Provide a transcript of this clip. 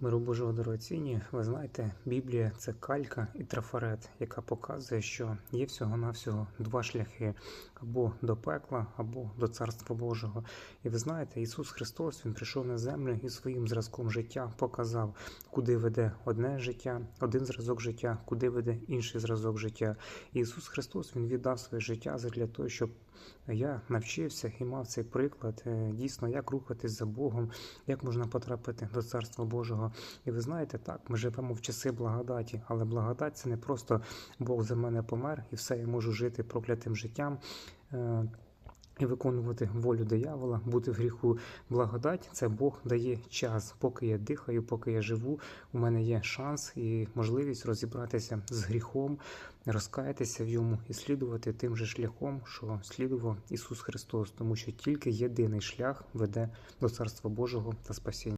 Миру Божого дорогоцінні, ви знаєте, Біблія це калька і трафарет, яка показує, що є всього-навсього два шляхи або до пекла, або до Царства Божого. І ви знаєте, Ісус Христос Він прийшов на землю і своїм зразком життя показав, куди веде одне життя, один зразок життя, куди веде інший зразок життя. І Ісус Христос Він віддав своє життя для того, щоб я навчився і мав цей приклад е, дійсно, як рухатись за Богом, як можна потрапити до Царства Божого. І ви знаєте, так, ми живемо в часи благодаті, але благодать це не просто Бог за мене помер, і все, я можу жити проклятим життям. е, І виконувати волю диявола, бути в гріху. Благодать це Бог дає час. Поки я дихаю, поки я живу, у мене є шанс і можливість розібратися з гріхом, розкаятися в йому і слідувати тим же шляхом, що слідував Ісус Христос, тому що тільки єдиний шлях веде до Царства Божого та спасіння.